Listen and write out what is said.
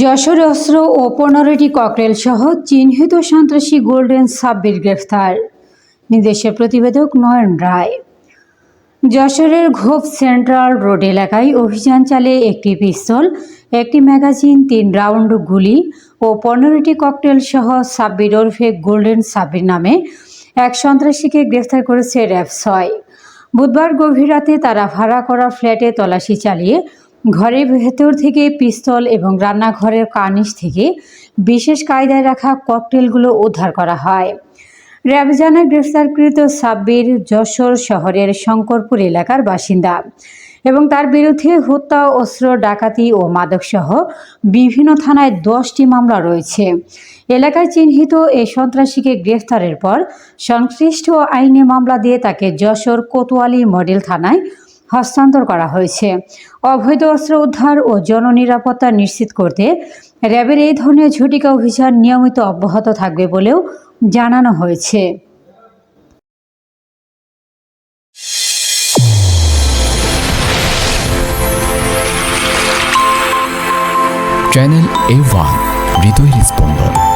যশোরে অস্ত্র ও পনেরোটি ককটেল সহ চিহ্নিত সন্ত্রাসী গোল্ডেন সাব্বির গ্রেফতার। নির্দেশের প্রতিবেদক নয়ন রায়। যশোরের ঘোপ সেন্ট্রাল রোড এলাকায় অভিযান চালিয়ে একটি পিস্তল, একটি ম্যাগাজিন, তিন রাউন্ড গুলি ও পনেরোটি ককটেল সহ সাব্বির ওরফে গোল্ডেন সাব্বির নামে এক সন্ত্রাসীকে গ্রেফতার করেছে র্যাব ছয়। বুধবার গভীর রাতে তারা ভাড়া করা ফ্ল্যাটে তল্লাশি চালিয়ে ঘরের ভেতর থেকে পিস্তল এবং রান্নাঘরের কার্নিশ থেকে বিশেষ কায়দায় রাখা ককটেলগুলো উদ্ধার করা হয়। র্যাব জানায় গ্রেফতারকৃত সাব্বির যশোর শহরের শঙ্করপুর এলাকার বাসিন্দা এবং তার বিরুদ্ধে হত্যা, অস্ত্র, ডাকাতি ও মাদকসহ বিভিন্ন থানায় দশটি মামলা রয়েছে। এলাকায় চিহ্নিত এই সন্ত্রাসীকে গ্রেফতারের পর সংশ্লিষ্ট আইনে মামলা দিয়ে তাকে যশোর কোতোয়ালি মডেল থানায় হস্তান্তর করা হয়েছে। অবৈধ অস্ত্র উদ্ধার ও জননিরাপত্তা নিশ্চিত করতে র্যাবের এই ধরনের ঝটিকা অভিযান নিয়মিত অব্যাহত থাকবে বলেও জানানো হয়েছে। চ্যানেল এ ওয়ান হৃদয়ের স্পন্দন।